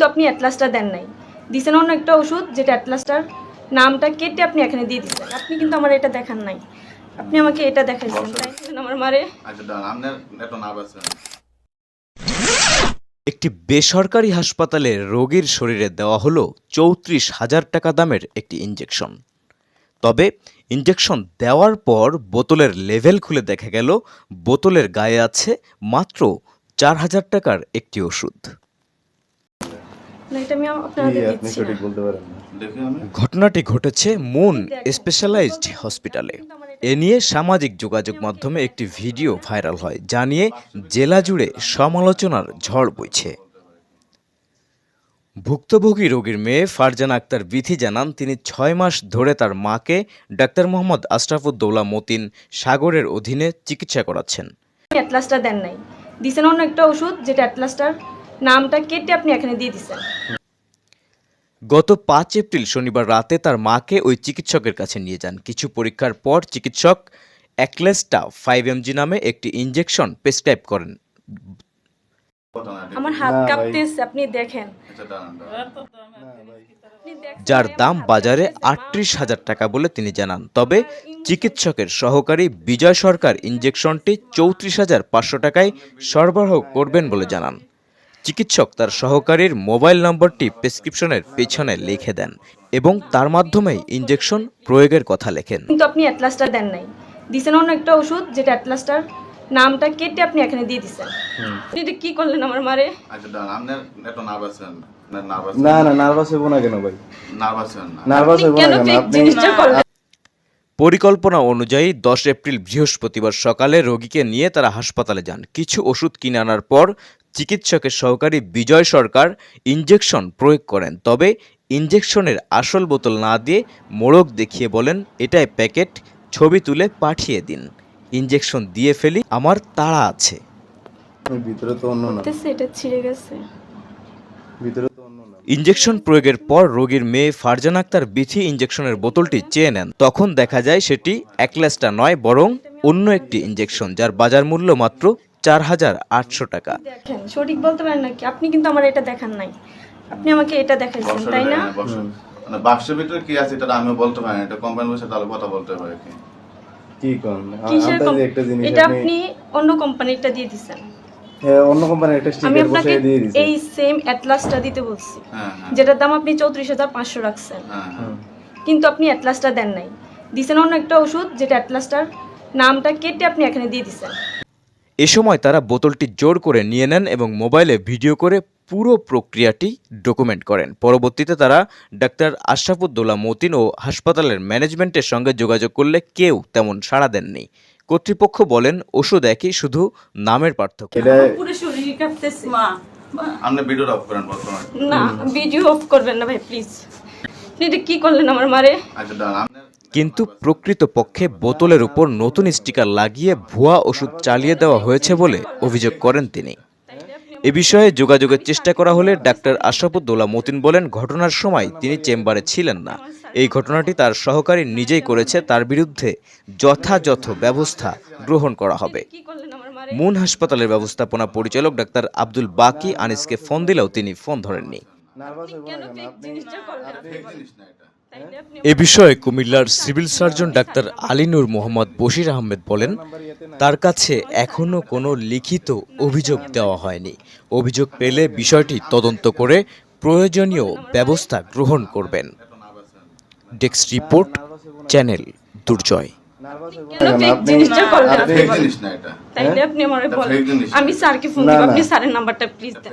কিন্তু আপনি অ্যাটলাসটা দেন নাই। দিছেন অন্য একটা ওষুধ যেটা অ্যাটলাসটার নামটা কেটে আপনি এখানে দিয়ে দিচ্ছেন। আপনি কিন্তু আমার এটা দেখান নাই। আপনি আমাকে এটা দেখাইছেন। তাই না আমার মারে আচ্ছা একটি বেসরকারি হাসপাতালে রোগীর শরীরে দেওয়া হলো চৌত্রিশ হাজার টাকা দামের একটি ইঞ্জেকশন তবে ইঞ্জেকশন দেওয়ার পর বোতলের লেভেল খুলে দেখা গেল বোতলের গায়ে আছে মাত্র চার হাজার টাকার একটি ওষুধ। না এটা আমি আপনাদের দিচ্ছি না। বলতে পারেন না। দেখি আমি। ঘটনাটি ঘটেছে মুন স্পেশালাইজড হসপিটালে। এ নিয়ে সামাজিক যোগাযোগ মাধ্যমে একটি ভিডিও ভাইরাল হয় যা নিয়ে জেলা জুড়ে সমালোচনার ঝড় বইছে। ভুক্তভোগী রোগীর মেয়ে ফারজানা আক্তার বিথি জানান তিনি ছয় মাস ধরে তার মাকে ডাক্তার মোহাম্মদ আশরাফুদ্দৌলা মতিন সাগরের অধীনে চিকিৎসা করাচ্ছেন। অ্যাটলাসটা দেন নাই। দিছেন অন্য একটা ওষুধ যেটা অ্যাটলাসটার নামটা কেটে আপনি এখানে দিয়ে দিচ্ছেন গত পাঁচ এপ্রিল শনিবার রাতে তার মাকে ওই চিকিৎসকের কাছে নিয়ে যান। কিছু পরীক্ষার পর চিকিৎসক অ্যাক্লেস্টা ফাইভ এমজি নামে একটি ইঞ্জেকশন প্রেসক্রাইব করেন। আমার হাত কাঁপতেছে আপনি দেখেন। আচ্ছা আপনি দেখেন যার দাম বাজারে আটত্রিশ হাজার টাকা বলে তিনি জানান। তবে চিকিৎসকের সহকারী বিজয় সরকার ইঞ্জেকশনটি চৌত্রিশ হাজার পাঁচশো টাকায় সরবরাহ করবেন বলে জানান। চিকিৎসক তার সহকারীর মোবাইল নম্বরটি প্রেসক্রিপশনের পেছনে লিখে দেন এবং তার মাধ্যমেই ইঞ্জেকশন প্রয়োগের কথা লেখেন। কিন্তু আপনি অ্যাটলাসটা দেন নাই। দিছেন অন্য একটা ওষুধ যেটা অ্যাটলাসটার নামটা কেটে আপনি এখানে দিয়ে দিচ্ছেন আপনি এটা কি করলেন আমার মারে? আচ্ছা দাঁড়ান আপনার একটু আছেন না না নার্ভাস হইব না। কেন ভাই? নার্ভ আছেন না। নার্ভাস হইব না কেন আপনি জিনিসটা করলেন? পরিকল্পনা অনুযায়ী দশ এপ্রিল বৃহস্পতিবার সকালে রোগীকে নিয়ে তারা হাসপাতালে যান। কিছু ওষুধ কিনে আনার পর চিকিৎসকের সহকারী বিজয় সরকার ইঞ্জেকশন প্রয়োগ করেন। তবে ইঞ্জেকশনের আসল বোতল না দিয়ে মোড়ক দেখিয়ে বলেন এটাই প্যাকেট ছবি তুলে পাঠিয়ে দিন। ইঞ্জেকশন দিয়ে ফেলি আমার তাড়া আছে। ভিতরে তো অন্য না? এটা ছিঁড়ে গেছে। ভিতরে ইঞ্জেকশন প্রয়োগের পর রোগীর মেয়ে ফারজান আক্তার বিথি ইঞ্জেকশনের বোতলটি চেয়ে নেন। তখন দেখা যায় সেটি একলেসটা নয় বরং অন্য একটি ইঞ্জেকশন যার বাজার মূল্য মাত্র চার হাজার আটশো টাকা। দেখেন সঠিক বলতে পারেন নাকি? আপনি কিন্তু আমার এটা দেখান নাই। আপনি আমাকে এটা দেখাইছেন তাই না? মানে বাক্সের ভিতরে কি আছে এটা আমিও বলতে পারি না এটা কোম্পানি বসে তাহলে কথা বলতে হবে কি। কি কোন কিসের আমরা কম- যে একটা জিনিস এটা আপনি অন্য কোম্পানিটা দিয়ে দিছেন। হ্যাঁ, অন্য কোম্পানির একটা আমি স্টিকার আপনাকে বসিয়ে দিয়ে দিছি এই সেম অ্যাটলাসটা দিতে বলছি। হ্যাঁ হ্যাঁ। যেটার দাম আপনি চৌত্রিশ হাজার পাঁচশো রাখছেন। হ্যাঁ হ্যাঁ। কিন্তু আপনি অ্যাটলাসটা দেন নাই। দিছেন অন্য একটা ওষুধ যেটা অ্যাটলাসটার নামটা কেটে আপনি এখানে দিয়ে দিচ্ছেন এ সময় তারা বোতলটি জোর করে নিয়ে নেন এবং মোবাইলে ভিডিও করে পুরো প্রক্রিয়াটি ডকুমেন্ট করেন। পরবর্তীতে তারা ডাক্তার আশরাফুদ্দৌলা মতিন ও হাসপাতালের ম্যানেজমেন্টের সঙ্গে যোগাযোগ করলে কেউ তেমন সাড়া দেননি। কর্তৃপক্ষ বলেন ওষুধ একই শুধু নামের পার্থক্য। কিন্তু পুরো শরীর কাঁপতেছে আপনি ভিডিওটা অফ করেন বর্তমানে। না ভিডিও অফ করবেন না ভাই প্লিজ এটা কি করলেন আমার মারে? আচ্ছা কিন্তু প্রকৃতপক্ষে বোতলের উপর নতুন স্টিকার লাগিয়ে ভুয়া ওষুধ চালিয়ে দেওয়া হয়েছে বলে অভিযোগ করেন তিনি। এ বিষয়ে যোগাযোগের চেষ্টা করা হলে ডাক্তার আশরাফুদ্দৌলা মতিন বলেন ঘটনার সময় তিনি চেম্বারে ছিলেন না। এই ঘটনাটি তার সহকারী নিজেই করেছে। তার বিরুদ্ধে যথাযথ ব্যবস্থা গ্রহণ করা হবে। মুন হাসপাতালের ব্যবস্থাপনা পরিচালক ডাক্তার আব্দুল বাকি আনিসকে ফোন দিলেও তিনি ফোন ধরেননি। এ বিষয়ে কুমিল্লার civil surgeon doctor Alinur Mohammad Bashir Ahmed বলেন তার কাছে এখনও কোনো লিখিত অভিযোগ দেওয়া হয়নি। অভিযোগ পেলে বিষয়টি তদন্ত করে প্রয়োজনীয় ব্যবস্থা গ্রহণ করবেন। Desk report channel Durjoy. জিনিস। আমি স্যারকে ফোন দিব। আপনি স্যারের নাম্বারটা প্লিজ দেন।